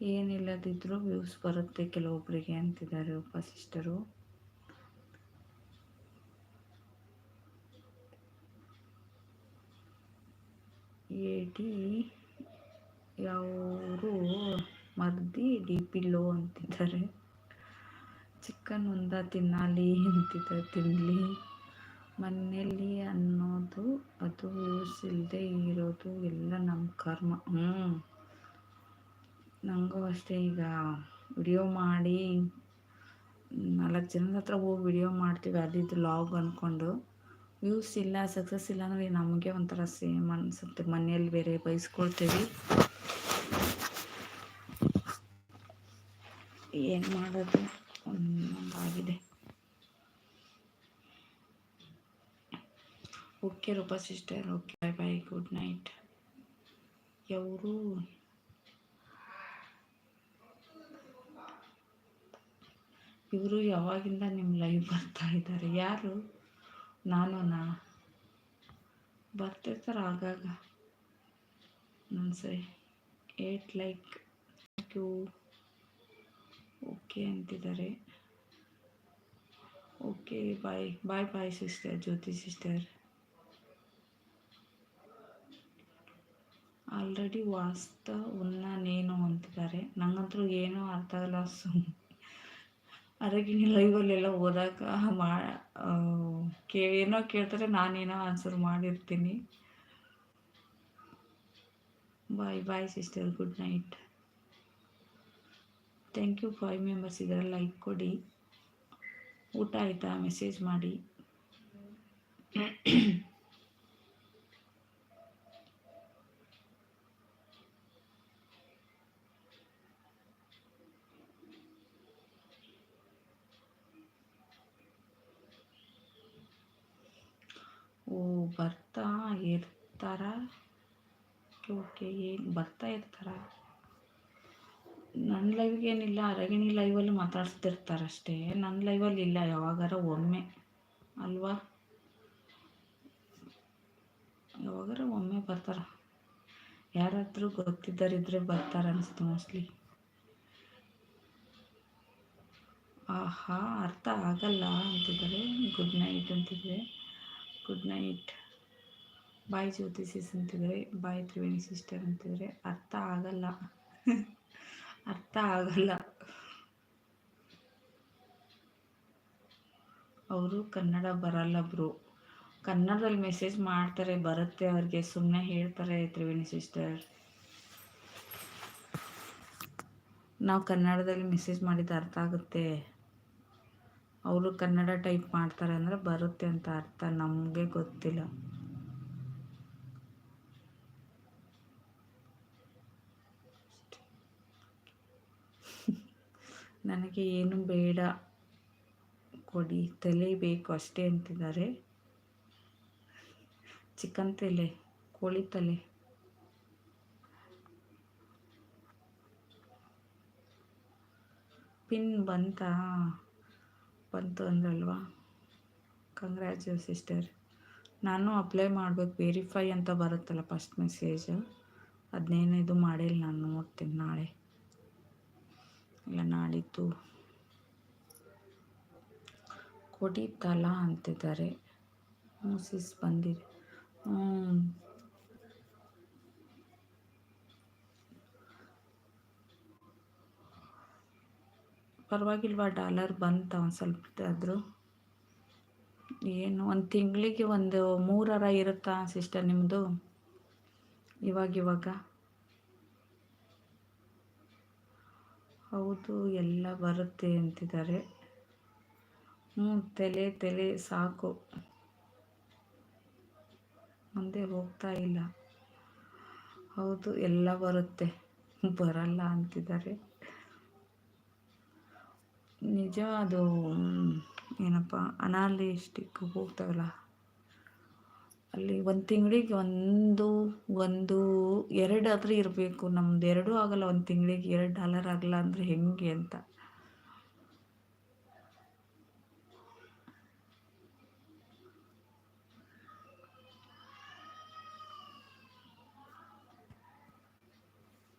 ಏನಿಲ್ಲದಿದ್ರೂ views ಬರುತ್ತೆ ಕೆಲವೊಬ್ಬರಿಗೆ ಅಂತಿದ್ದಾರೆ ಒಬ್ಬ ಸಿಸ್ಟರು ಏಟಿ ಯಾವರು ಮರ್ದಿ ಡಿ ಲೋ ಅಂತಿದ್ದಾರೆ. ಚಿಕನ್ ಒಂದ ತಿನ್ನಲಿ ಅಂತಿದ್ದಾರೆ ತಿನ್ನಲಿ ಮನೆಯಲ್ಲಿ ಅನ್ನೋದು ಅದು ಯೂಸ್ ಇಲ್ಲದೆ ಇರೋದು ಎಲ್ಲ ನಮ್ಮ ಕರ್ಮ. ಹ್ಞೂ ನನಗೂ ಅಷ್ಟೇ ಈಗ ವಿಡಿಯೋ ಮಾಡಿ ನಾಲ್ಕು ಜನದ ಹತ್ರ ಹೋಗಿ ವಿಡಿಯೋ ಮಾಡ್ತೀವಿ, ಅದಿದ್ದು ಲಾಗ್ ಅಂದ್ಕೊಂಡು ವ್ಯೂಸ್ ಇಲ್ಲ ಸಕ್ಸಸ್ ಇಲ್ಲ ಅಂದರೆ ನಮಗೆ ಒಂಥರ ಸೇಮ್ ಅನಿಸುತ್ತೆ. ಮನೆಯಲ್ಲಿ ಬೇರೆ ಬೈಸ್ಕೊಳ್ತೀವಿ. ಏನು ಮಾಡೋದು? ಆಗಿದೆ okay Roopa sister okay bye bye good night ಯವರು ಇವರು ಯಾವಾಗಿಂದ ನಿಮ್ಮ ಲೈವ್ ಬರ್ತಾ ಇದ್ದಾರೆ ಯಾರು? ನಾನು ನಾ ಬರ್ತಿರ್ತಾರೆ ಆಗಾಗ. ನನ್ನ ಸರಿ ಏಟ್ ಲೈಕ್ ಯು ಓಕೆ ಅಂತಿದ್ದಾರೆ. Okay bye bye bye sister Jyothi sister already ವಾಸ್ತ, ಉನ್ನ, ನೇನು ಅಂತಿದ್ದಾರೆ. ನಂಗಂತೂ ಏನೂ ಅರ್ಥ ಆಗಲ್ಲ ಸುಮ್ಮನೆ ನೀನು ಲೈವಲ್ಲೆಲ್ಲ ಹೋದಾಗ ಮಾ ಕೇ, ಏನೋ ಕೇಳ್ತಾರೆ, ನಾನೇನೋ ಆನ್ಸರ್ ಮಾಡಿರ್ತೀನಿ. Bye bye sister good night thank you five members ಇದ್ದಾರೆ ಲೈಕ್ ಕೊಡಿ. ಊಟ ಆಯಿತಾ? ಮೆಸೇಜ್ ಮಾಡಿ. ಬರ್ತಾ ಇರ್ತಾರ? ಓಕೆ, ಏನು ಬರ್ತಾ ಇರ್ತಾರ? ನನ್ನ ಲೈವ್ಗೆ ಏನಿಲ್ಲ, ಅರಗಿಣಿ ಲೈವಲ್ಲಿ ಮಾತಾಡ್ತಿರ್ತಾರಷ್ಟೇ ನನ್ನ ಲೈವಲ್ಲಿ ಇಲ್ಲ, ಯಾವಾಗಾರ ಒಮ್ಮೆ. ಅಲ್ವಾ? ಯಾವಾಗಾರ ಒಮ್ಮೆ ಬರ್ತಾರ. ಯಾರಾದರೂ ಗೊತ್ತಿದ್ದರಿದ್ರೆ ಬರ್ತಾರ ಅನಿಸ್ತು ಮೋಸ್ಟ್ಲಿ ಆಹಾ, ಅರ್ಥ ಆಗಲ್ಲ ಅಂತಿದ್ದಾರೆ. ಗುಡ್ ನೈಟ್ ಅಂತಿದ್ರೆ good night. Bye Jyothi sis ಅಂತಿದ್ದಾರೆ ಬಾಯ್ ತ್ರಿವೇಣಿ ಸಿಸ್ಟರ್ ಅಂತಿದ್ರೆ ಅರ್ಥ ಆಗಲ್ಲ. ಅರ್ಥ ಆಗಲ್ಲ. ಅವರು ಕನ್ನಡ ಬರಲ್ಲ ಬ್ರೋ ಕನ್ನಡದಲ್ಲಿ ಮೆಸೇಜ್ ಮಾಡ್ತಾರೆ, ಬರುತ್ತೆ ಅವ್ರಿಗೆ. ಸುಮ್ಮನೆ ಹೇಳ್ತಾರೆ ತ್ರಿವೇಣಿ ಸಿಸ್ಟರ್ ನಾವು ಕನ್ನಡದಲ್ಲಿ ಮೆಸೇಜ್ ಮಾಡಿದ ಅರ್ಥ ಆಗುತ್ತೆ. ಅವರು ಕನ್ನಡ ಟೈಪ್ ಮಾಡ್ತಾರೆ ಅಂದರೆ ಬರುತ್ತೆ ಅಂತ ಅರ್ಥ, ನಮಗೆ ಗೊತ್ತಿಲ್ಲ. ನನಗೆ ಏನು ಬೇಡ, ಕೊಡಿ, ತಲೆ ಬೇಕು ಅಷ್ಟೇ ಅಂತಿದ್ದಾರೆ. ಚಿಕನ್ ತಲೆ, ಕೋಳಿ ತಲೆ. ಪಿನ್ ಬಂತಾ? ಬಂತು ಅಂದ್ರಲ್ವಾ? ಕಂಗ್ರ್ಯಾಚು ಸಿಸ್ಟರ್ ನಾನು ಅಪ್ಲೈ ಮಾಡಬೇಕು ವೆರಿಫೈ ಅಂತ ಬರುತ್ತಲ್ಲ ಫಸ್ಟ್ ಮೆಸೇಜ್ ಅದನ್ನೇನು ಇದು ಮಾಡಿಲ್ಲ ನಾನು ನೋಡ್ತೀನಿ ನಾಳೆ. ಇಲ್ಲ, ನಾಳಿದ್ದು. ತಲಾ ಅಂತಿದ್ದಾರೆ. ಹ್ಞೂ ಸಿಸ್ ಬಂದಿದೆ. ಹ್ಞೂ ಪರವಾಗಿಲ್ವಾ ಡಾಲರ್ ಬಂತ ಒಂದು ಸ್ವಲ್ಪ ಆದರೂ ಏನು, ಒಂದು ತಿಂಗಳಿಗೆ ಒಂದು ಮೂರರ ಇರುತ್ತಾ ಸಿಸ್ಟರ್ ನಿಮ್ಮದು ಇವಾಗ ಇವಾಗ? ಹೌದು, ಎಲ್ಲ ಬರುತ್ತೆ ಅಂತಿದ್ದಾರೆ. ಹ್ಞೂ ತಲೆ ತಲೆ ಸಾಕು. ಮುಂದೆ ಹೋಗ್ತಾ ಇಲ್ಲ. ಹೌದು, ಎಲ್ಲ ಬರುತ್ತೆ. ಬರಲ್ಲ ಅಂತಿದ್ದಾರೆ. ನಿಜ ಅದು ಏನಪ್ಪ ಅನಾಲಿಸ್ಟಿಕ್ ಹೋಗ್ತಾವಲ್ಲ ಅಲ್ಲಿ ಒಂದು ತಿಂಗಳಿಗೆ ಒಂದು ಒಂದು ಎರಡಾದರೂ ಇರಬೇಕು. ನಮ್ದು ಎರಡೂ ಆಗಲ್ಲ. ಒಂದು ತಿಂಗಳಿಗೆ ಎರಡು ಡಾಲರ್ ಆಗಲ್ಲ ಅಂದರೆ ಹೆಂಗೆ ಅಂತ.